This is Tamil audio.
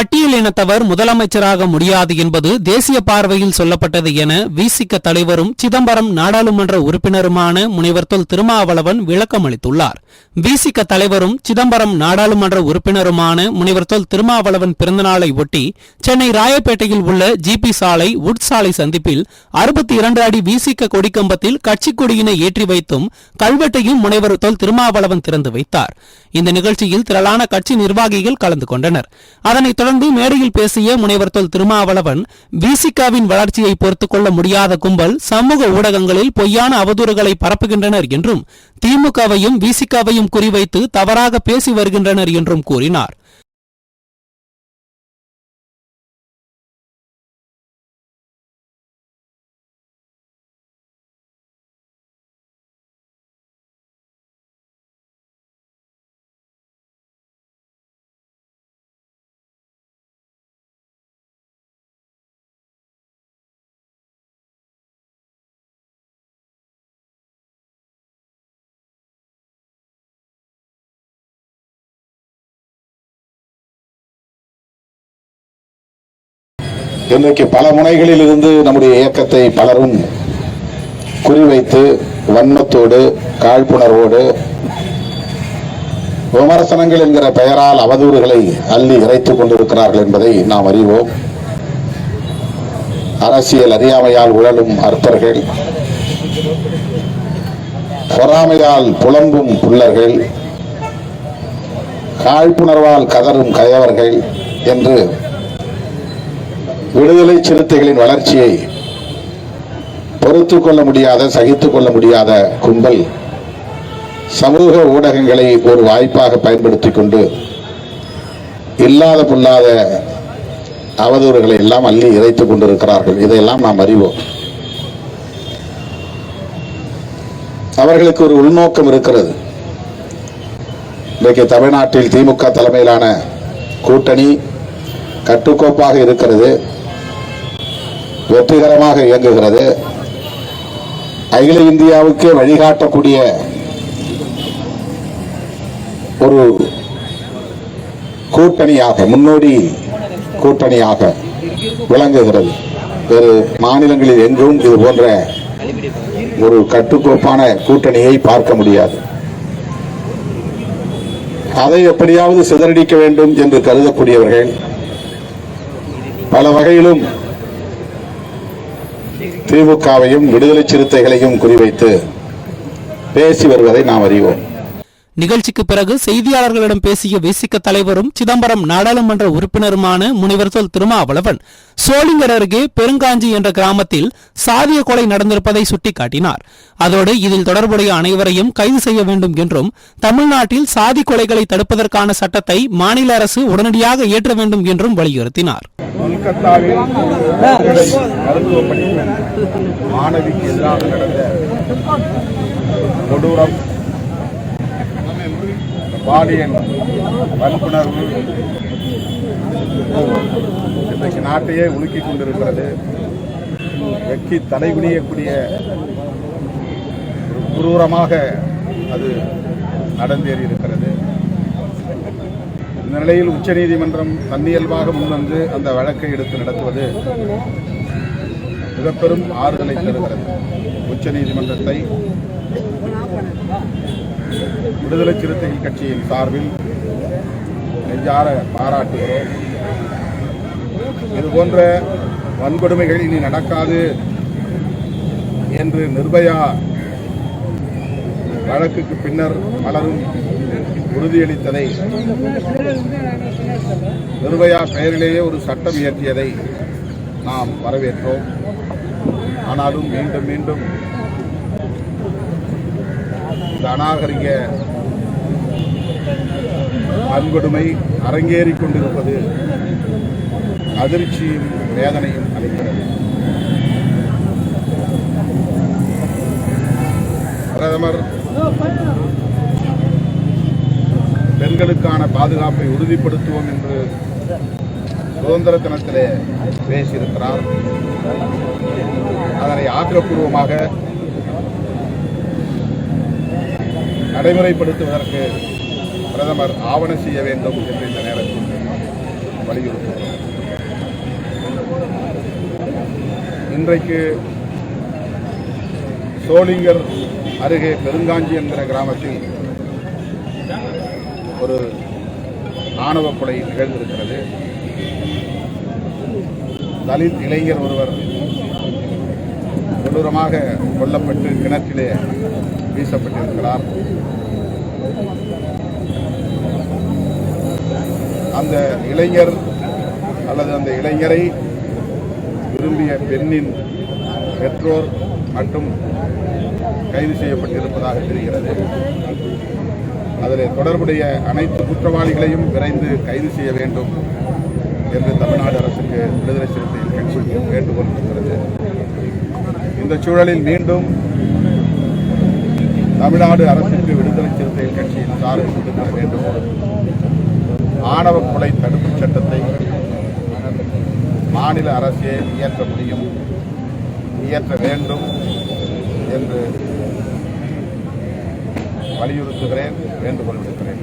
பட்டியல் இனத்தவர் முதலமைச்சராக முடியாது என்பது தேசிய பார்வையில் சொல்லப்பட்டது என விசிக தலைவரும் சிதம்பரம் நாடாளுமன்ற உறுப்பினருமான முனைவர் தொல் திருமாவளவன் விளக்கம் அளித்துள்ளார். விசிக தலைவரும் சிதம்பரம் நாடாளுமன்ற உறுப்பினருமான முனைவர் தொல் திருமாவளவன் பிறந்தநாளை ஒட்டி சென்னை ராயப்பேட்டையில் உள்ள ஜிபி சாலை உட் சாலை சந்திப்பில் அறுபத்தி இரண்டு அடி விசிக கொடிக்கம்பத்தில் கட்சி கொடியினை ஏற்றி வைத்தும் கல்வெட்டையும் முனைவர் தொல் திருமாவளவன் திறந்து வைத்தார். இந்த நிகழ்ச்சியில் திரளான கட்சி நிர்வாகிகள் கலந்து கொண்டனர். அதனைத் தொடர்ந்து மேடையில் பேசிய முனைவர் தொல் திருமாவளவன் விசிகாவின் வளர்ச்சியை பொறுத்துக் கொள்ள முடியாத கும்பல் சமூக ஊடகங்களில் பொய்யான அவதூறுகளை பரப்புகின்றனர் என்றும் திமுகவையும் விசிகாவையும் குறிவைத்து தவறாக பேசி வருகின்றனர் என்றும் கூறினார். இன்றைக்கு பல முனைகளில் இருந்து நம்முடைய இயக்கத்தை பலரும் குறிவைத்து வன்மத்தோடு காழ்ப்புணர்வோடு விமர்சனங்கள் என்கிற பெயரால் அவதூறுகளை அள்ளி இறைத்துக் கொண்டிருக்கிறார்கள் என்பதை நாம் அறிவோம். அரசியல் அறியாமையால் உழலும் அற்பர்கள் பொறாமையால் புலம்பும் புல்லர்கள் காழ்ப்புணர்வால் கதறும் கயவர்கள் என்று விடுதலை சிறுத்தைகளின் வளர்ச்சியை பொறுத்து கொள்ள முடியாத சகித்து கொள்ள முடியாத கும்பல் சமூக ஊடகங்களை ஒரு வாய்ப்பாக பயன்படுத்திக் கொண்டு இல்லாத பொல்லாத அவதூறுகளை எல்லாம் அள்ளி இறைத்துக் கொண்டிருக்கிறார்கள். இதையெல்லாம் நாம் அறிவோம். அவர்களுக்கு ஒரு உள்நோக்கம் இருக்கிறது. இன்றைக்கு தமிழ்நாட்டில் திமுக தலைமையிலான கூட்டணி கட்டுக்கோப்பாக இருக்கிறது. வெற்றிகரமாக இயங்குகிறது. அகில இந்தியாவுக்கு வழிகாட்டக்கூடிய ஒரு கூட்டணியாக முன்னோடி கூட்டணியாக விளங்குகிறது. வேறு மாநிலங்களில் எங்கும் இது போன்ற ஒரு கட்டுக்கோப்பான கூட்டணியை பார்க்க முடியாது. அதை எப்படியாவது சிதறடிக்க வேண்டும் என்று கருதக்கூடியவர்கள் பல வகையிலும் திமுகவையும் விடுதலை சிறுத்தைகளையும் குறிவைத்து பேசி வருவதை நாம் அறிவோம். நிகழ்ச்சிக்கு பிறகு செய்தியாளர்களிடம் பேசிய விசிக தலைவரும் சிதம்பரம் நாடாளுமன்ற உறுப்பினருமான முனைவர் தொல் திருமாவளவன் சோளிங்கர் அருகே பெருங்காஞ்சி என்ற கிராமத்தில் சாதிய கொலை நடந்திருப்பதை சுட்டிக்காட்டினார். அதோடு இதில் தொடர்புடைய அனைவரையும் கைது செய்ய வேண்டும் என்றும் தமிழ்நாட்டில் சாதி கொலைகளை தடுப்பதற்கான சட்டத்தை மாநில அரசு உடனடியாக இயற்ற வேண்டும் என்றும் வலியுறுத்தினார். கொல்கத்தாவில் மருத்துவ மாணவிக்கு எதிராக நடந்த கொடூரம் பாலியல் வன்புணர்வு இன்றைக்கு நாட்டையே உலுக்கிக் கொண்டிருக்கிறது. வெக்கி தலைகுனியக்கூடிய குரூரமாக அது நடந்தேறி இருக்கிறது. இந்த நிலையில் உச்சநீதிமன்றம் தன்னியல்பாக முன்வந்து அந்த வழக்கை எடுத்து நடத்துவது மிகப்பெரும் ஆறுதலை தருகிறது. உச்சநீதிமன்றத்தை விடுதலை சிறுத்தை கட்சியின் சார்பில் நெஞ்சார பாராட்டுகிறோம். இது போன்ற வன்கொடுமைகள் இனி நடக்காது என்று நிர்பயா வழக்குக்கு பின்னர் பலரும் உறுதியளித்ததை நிர்பயா பெயரிலேயே ஒரு சட்டம் இயற்றியதை நாம் வரவேற்றோம். ஆனாலும் மீண்டும் மீண்டும் இந்த அநாகரிக வன்கொடுமை அரங்கேறிக் கொண்டிருப்பது அதிர்ச்சியும் வேதனையும் அளிக்கிறது. பிரதமர் பெண்களுக்கான பாதுகாப்பை உறுதிப்படுத்துவோம் என்று சுதந்திர தினத்திலே பேசியிருக்கிறார். அதனை ஆக்கப்பூர்வமாக நடைமுறைப்படுத்துவதற்கு பிரதமர் ஆவண செய்ய வேண்டும் என்று இந்த நேரத்தில் வலியுறுத்துகிறோம். இன்றைக்கு சோளிங்கர் அருகே பெருங்காஞ்சி என்கிற கிராமத்தில் ஒரு ஆணவ கொலை நிகழ்ந்திருக்கிறது. தலித் இளைஞர் ஒருவர் கொடூரமாக கொல்லப்பட்டு கிணற்றிலே வீசப்பட்டிருக்கிறார் அந்த இளைஞர் அல்லது அந்த இளைஞரை விரும்பிய பெண்ணின் பெற்றோர் மட்டும் கைது செய்யப்பட்டிருப்பதாக தெரிகிறது. அதில் தொடர்புடைய அனைத்து குற்றவாளிகளையும் விரைந்து கைது செய்ய வேண்டும் என்று தமிழ்நாடு அரசுக்கு விடுதலை சிறுத்தைகள் கட்சி வேண்டுகோள் இந்த சூழலில் மீண்டும் தமிழ்நாடு அரசுக்கு விடுதலை சிறுத்தைகள் கட்சியின் சார்பில் விடுதலை வேண்டும். ஆணவ கொலை தடுப்புச் சட்டத்தை மாநில அரசே இயற்ற முடியும் இயற்ற வேண்டும் என்று வலியுறுத்துகிறேன் வேண்டுகோள் விடுக்கிறேன்.